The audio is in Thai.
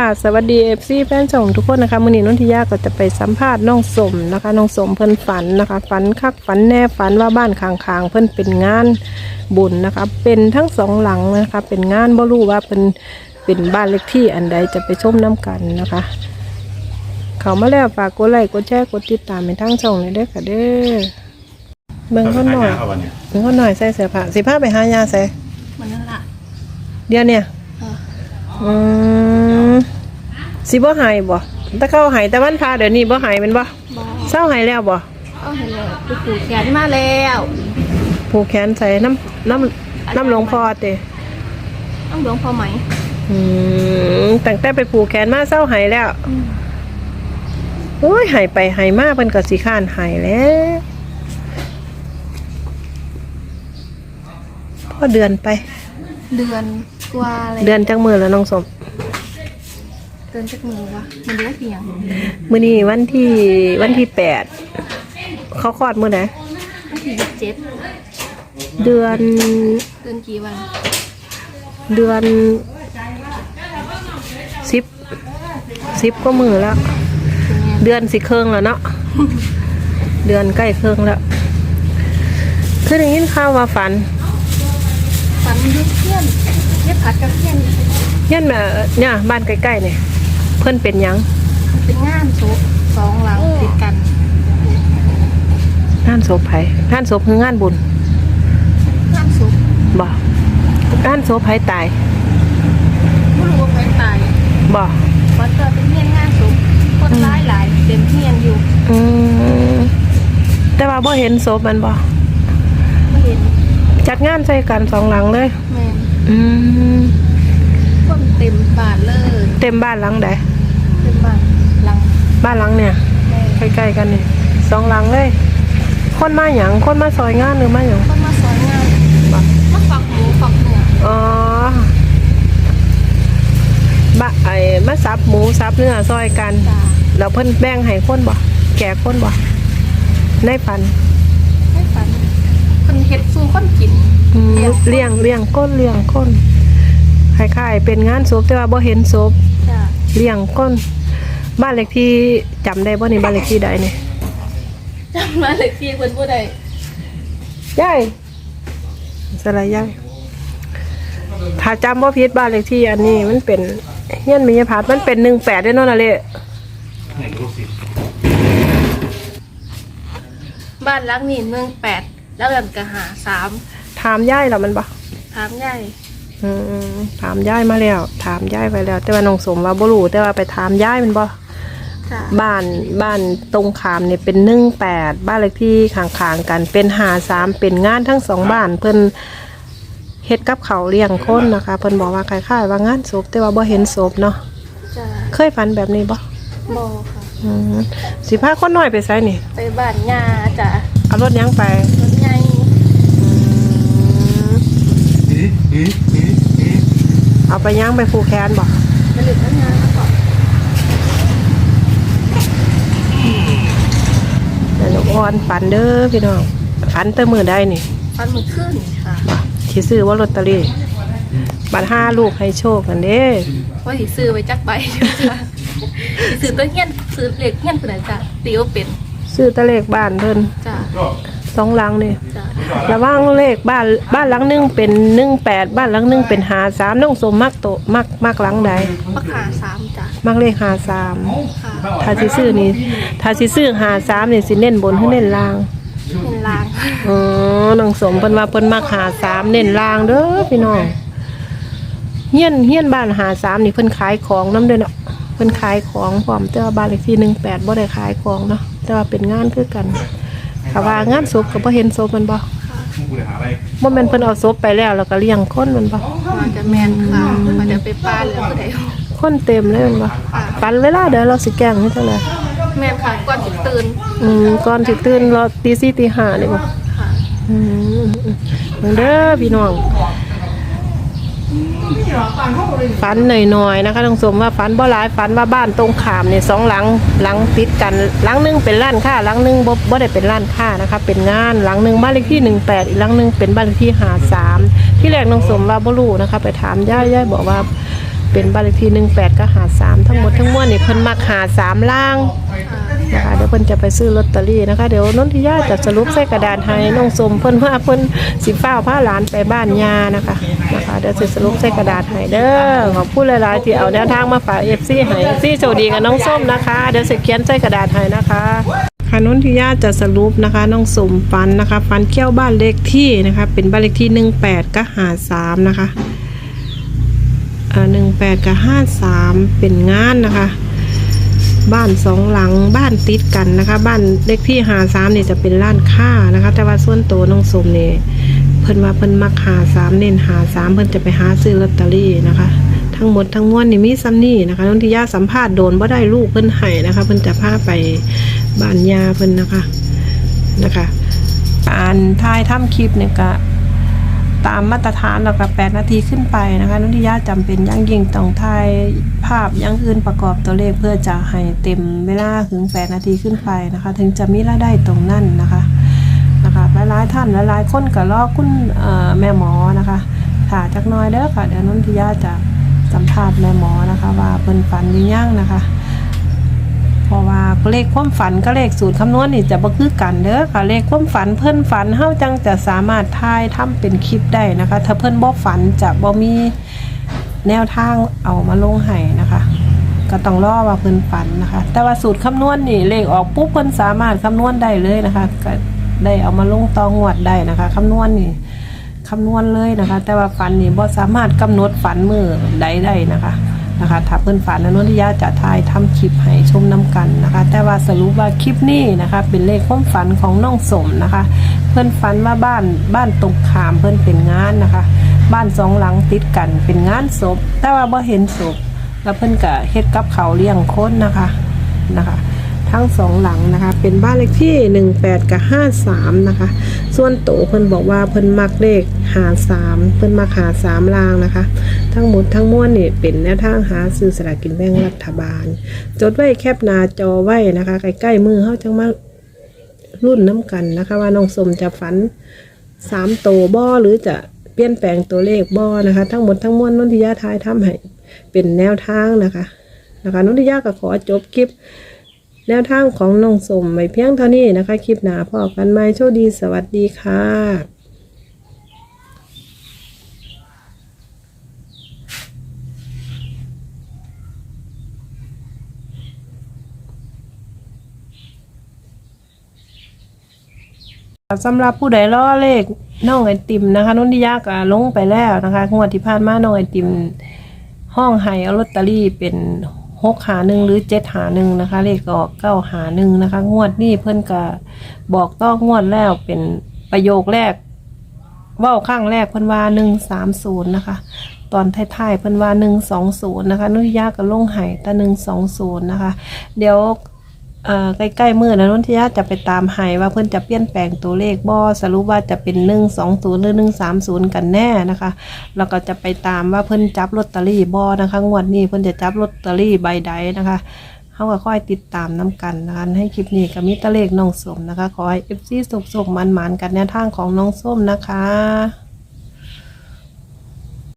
ค่ะสวัสดีเอฟซีแฟนช่องทุกคนนะคะมือนี้นนทิยาก็จะไปสัมภาษณ์น้องสมนะคะน้องสมเพิ่นฝันนะคะ ฝันคักฝันแน่ฝันว่าบ้านข้างๆเพิ่นเป็นงานบุญนะคะ เป็นทั้งสองหลังนะคะ เป็นงานบ่รู้ว่าเป็นเป็นบ้านเล็กที่อันใดจะไปชมน้กันนะคะ เขามาแล้วฝากกดไลค์กดแชร์กดติดตามในทั้งช่องเลยเด้อค่ะเด้อเบิ่งเขาหน่อยเอาวันเนี่ยเบิ่งเขาหน่อยใส่เสื้อผ้าสิผ้าไปหายาใส่มันนั่นล่ะเดี๋ยวเนี่ยเอออืม สิบ่หายบ่ถ้าเข้าหายแต่วันพาเดี๋ยวนี้บ่หายแมันบ่บอเศร้าหายแล้วบ่เอาเห็นเลยไปผูกแขนมาแล้วผูกแขนใส่น้ำน้ำน้ำหลวงพ่อเตต้องหลวงพอไหมอืมตั้งแต่ไปผูกแขนมาเศร้าหายแล้วโอ้ยหายไปหายมาเพิ่นก็สิข้านหายแล้วพอเดือนไป เดือนกว่าอะไรเดือนจังมือแล้วน้องสม เดือนจักมือวะมันเดือนเพียงมื้อนี้วันที่วันที่แปดเขาคลอดมื้อไหนวันที่ยี่สิบเจ็ดเดือนเดือนกี่วันเดือนสิบสิบก็มือแล้วเป็นไงเดือนสิเครื่องแล้วเนาะเดือนใกล้เครื่องแล้วคือได้ยินข่าวว่าฝันฝันยุบเพื่อนเย็บผัดกับเพื่อนเยันแบบเนี่ยบ้านใกล้ๆเนี่ย เพื่อนเป็นหยังเป็นงานศพสองหลังติดกันงานศพไผงานศพคืองานบุญงานศพบ่งานศพไผตายไม่รู้ว่าใครตายบ่วันเกิดเป็นเฮียนงานศพคนร้ายหลายเต็มเฮียนอยู่อืมแต่ว่าบ่เห็นศพมันบ่ไม่เห็นจัดงานใส่กันสองหลังเลยแม่นอืม คนเต็มบ้านเลยเต็มบ้านหลังใดเต็มบ้านหลังบ้านหลังเนี่ยแม่ใกล้ๆกันนี่สองหลังเลย คนมาหยังคนมาซอยงานหรือมาหยังคนมาสอนงานบ่มาฝักหมูฝักเนื้ออ๋อบะไอ้มาซับหมูซับเนื้อซอยกันจ้าแล้วเพิ่นแบ่งให้คนบ่แก่คนบ่ในฝันไม่ฝันคนเฮ็ดสู้คนกินอืมเลี้ยงเลี้ยงก้นเลี้ยงก้น คล้ายๆเป็นงานศพแต่ว่าบ่เห็นศพจ้าเลี้ยงก้นบ้านเลขที่จำได้บ่นี่บ้านเลขที่ใดนี่จำมาเลยที่คนผู้ใดยายสลายยายถ้าจำบ่ผิดบ้านเลขที่อันนี้มันเป็นเฮียนมียพาดมันเป็น18ได้เนาะน่ะเลยไหนลูกศิษย์บ้านหลังนี่เมืองแปดแล้วกันกะหาสามถามยายแล้วมันบ่ถามใหญ่อืม ถามยายมาแล้ว ถามยายไปแล้ว แต่ว่าน้องสมว่าบ่รู้แต่ว่าไปถามยายแมันบ่จ้าบ้านบ้านตรงขามเนี่ยเป็นหนึ่งแปดบ้านเลขที่ข้างๆกันเป็นหาสามเป็นงานทั้งสองบ้านเพิ่นเฮ็ดกับเขาวเลี้ยงคนนะคะเพิ่นบอกว่าคล้ายๆว่างานศพแต่ว่าบ่เห็นศพเนาะจ้าเคยฝันแบบนี้บ่บอค่ะ อืมสิพาคนน้อยไปไสนี่ไปบ้านยาจ้าเอารถหยังไปรถใหญ่อืมอีอีอีอี เอาไปย่างไปผูกแขนบ่ไปหลึกน้ำงานมาก่อนเดี๋ยวน้องอ่อนฝันเด้อพี่น้องฝันแต่มื้อใดนี่ฟันมือขึ้นค่ะสิซื้อว่าลอตเตอรี่บัตรห้าลูกให้โชคกันเด้ว่าสิซื้อไว้จักใบจ้าสิซื้อตัวเงี้ยนซื้อเหล็กเงี้ยนคนไหนจ้าตีว่าเป็นซื้อแตะเลขบ้านเพิ่นจ้าก็ สองหลังนี่จ้าระหว่างเลขบ้านบ้านหลังหนึงเป็นหนึ่งแปดบ้านหลังหนึงเป็นหาสามน้องสมมักโตมักมักหลังใดปักหาสามจ้ามักเลขหาสามค่ะถ้าสิซื้อนี่ถ้าสิซื้อหาสามนี่สิเน้นบนให้เน้นล่างเป็นลางอ๋อน้องสมเพิ่นว่าเพิ่นมักหาสามเน้นล่างเด้อพี่น้องเฮียนเฮียนบ้านหาสามนี่เพิ่นขายของน้ำเด้อเนาะเพิ่นขายของพร้อมแต่ว่าบ้านเลขที่หนึ่งแปดบ่ได้ขายของเนาะแต่ว่าเป็นงานคือกัน ถ้าว่างานศพก็บ่เห็นศพมันบ่มึงกูเลยหาอะไรบ่แม่นเพิ่นเอาศพไปแล้วแล้วก็เลี้ยงคนมันบ่มันจะแมนค่ะมันจะไปปลาเหลือผู้ใดคนเต็มเลยมันบ่ปันเวลาเดี๋ยวเราสิแกล้งให้เท่าไหร่แมนค่ะก่อนสิตื่นอืมก่อนสิตื่นรอตีสี่ตีห้านี่บ่ค่ะอืมเบิ่งเด้อพี่น้อง ฝันหน่อยๆนะคะต้องสมว่าฝันบ่หลายฝันว่าบ้านตรงขามเนี่ยสองหลังหลังติดกันหลังหนึงเป็นร้านค้าหลังหนึงบ่บ่ได้เป็นร้านค้านะคะเป็นงานหลังหนึงบ้านเลขที่หนึ่งแปดอีกหลังหนึงเป็นบ้านเลขที่หาสามที่แรกน้องสมว่าบ่รู้นะคะ ไปถามย่าย่าบอกว่าเป็นบ้านเลขที่หนึ่งแปดก็หาสามทั้งหมดทั้งมวลเนี่ยเพิ่นมักหาสามล่างนะคะเดี๋ยวเพิ่นจะไปซื้อลอตเตอรี่นะคะเดี๋ยวนนทิยาจะสรุปใส่กระดาษให้น้องสมเพิ่นว่าเพิ่นสิฟ้าวพาหลานไปบ้านยานะคะ นะคะเดี๋ยวสิสรุปใส่กระดาษให้เด้อขอบคุณหลายๆที่เอาแนวทางมาฝาก FC ให้ FC โชคดีกับน้องส้มนะคะเดี๋ยวสิเขียนใส่กระดาษให้นะคะค่ะนนทิยาจะสรุปนะคะน้องสมฟันนะคะ ฟันเขี้ยวบ้านเลขที่นะคะ เป็นบ้านเลขที่18ก็หา3นะคะหนึ่งแปดกับห้าสามเป็นงานนะคะ บ้านสองหลังบ้านติดกันนะคะ บ้านเลขที่หาสามเนี่ยจะเป็นร้านค้านะคะ แต่ว่าส่วนตัวน้องสมเนี่ย เพิ่นว่าเพิ่นมักหาสามเน้นหาสามเพิ่นจะไปหาซื้อลอตเตอรี่นะคะ ทั้งหมดทั้งมวลนี่มีซ้ำนี่นะคะน้องทิยาสัมภาษณ์โดนบ่ได้ลูกเพิ่นให้นะคะ เพิ่นจะพาไปบ้านยาเพิ่นนะคะนะคะการถ่ายทำคลิปเนี่ยก็ตามมาตรฐานแล้วก็8นาทีขึ้นไปนะคะนุทิยาจำเป็นยังยิ่งต้องถ่ายภาพยังอื่นประกอบตัวเลขเพื่อจะให้เต็มเวลาถึง8นาทีขึ้นไปนะคะ ถึงจะมีรายได้ตรงนั้นนะคะ หลายๆท่านหลายๆคนก็รอคุณแม่หมอนะคะถ่าจักน้อยเด้อค่ะ เดี๋ยวนุทิยาจะสัมภาษณ์แม่หมอนะคะ ว่าเพิ่นฝันหรือยังนะคะ เพราะว่าเลขความฝันก็เลขสูตรคำนวณนี่จะบ่คือกันเด้อค่ะเลขความฝันเพิ่นฝันเฮาจังจะสามารถทายทำเป็นคลิปได้นะคะ ถ้าเพิ่นบ่ฝันจะบ่มีแนวทางเอามาลงให้นะคะก็ต้องรอว่าเพิ่นฝันนะคะ แต่ว่าสูตรคำนวณนี่เลขออกปุ๊บเพิ่นสามารถคำนวณได้เลยนะคะ ได้เอามาลงตองวดได้นะคะคำนวณนี่คำนวณเลยนะคะ แต่ว่าฝันนี่บ่สามารถกำหนดฝันมือใดได้นะคะนะคะถ้าเพื่อนฝันนะนนทิยาจะทายทำคลิปให้ชมน้ำกันนะคะ แต่ว่าสรุปว่าคลิปนี้นะคะ เป็นเลขความฝันของน้องสมนะคะ เพื่อนฝันว่าบ้านบ้านตรงขามเพื่อนเป็นงานนะคะ บ้านสองหลังติดกันเป็นงานศพแต่ว่าบ่เห็นศพแล้วเพื่อนก็เฮ็ดกับเขาเลี้ยงคนนะคะนะคะ ทั้งสองหลังนะคะ เป็นบ้านเลขที่ 18 กับ 53 นะคะ ส่วนโตเพิ่นบอกว่าเพิ่นมักเลขหา3เพิ่นมักหา3ลางนะคะ ทั้งหมดทั้งมวลนี่เป็นแนวทางหาซื้อสลากกินแบ่งรัฐบาล จดไว้แคบหน้าจอไว้นะคะ ใกล้ๆมือเฮาจังมารุ่นน้ำกันนะคะ ว่าน้องสมจะฝันสามโตบ่หรือจะเปลี่ยนแปลงตัวเลขบ่นะคะ ทั้งหมดทั้งมวลนนทิยาทายทำให้เป็นแนวทางนะคะ นะคะนนทิยาก็ขอจบคลิป แนวทางของน้องสมไว้เพียงเท่านี้นะคะ คลิปหน้าพอกันไหมโชคดีสวัสดีค่ะสำหรับผู้ใดล่อเลขน้องไอติมนะคะนุ่นทิยากลงไปแล้วนะคะงวดที่ผ่านมาน้องไอติม ห้องไฮเอาลอตเตอรี่เป็น หกหาหนึ่งหรือเจ็ดหาหนึ่งนะคะ เลขออกเก้าหาหนึ่งนะคะ งวดนี่เพื่อนก็บอกต้องงวดแล้วเป็นประโยคแรกว่าข้างแรกเพิ่นว่าหนึ่งสามศูนย์นะคะ ตอนท้ายๆเพิ่นว่าหนึ่งสองศูนย์นะคะ นุยยากับลงไห้แต่หนึ่งสองศูนย์นะคะ เดี๋ยว ใกล้ๆมือนะนุยาจะไปตามไห้ว่าเพิ่อนจะเปลี่ยนแปลงตัวเลขบ่สรุปว่าจะเป็นหนึ่งสองศูนย์หรือหนึ่งสามศูนย์กันแน่นะคะแล้วก็จะไปตามว่าเพิ่อนจับลอตเตอรี่บ่นะคะงวดนี้เพิ่อนจะจับลอตเตอรี่ใบใดนะคะเขาก็ค่อยติดตามน้ำกันนะคะให้คลิปนี้ก็มีแตะเลขน้องส้มนะคะ ขอให้เอฟซีสุกๆมันๆกันแนวทางของน้องส้มนะคะ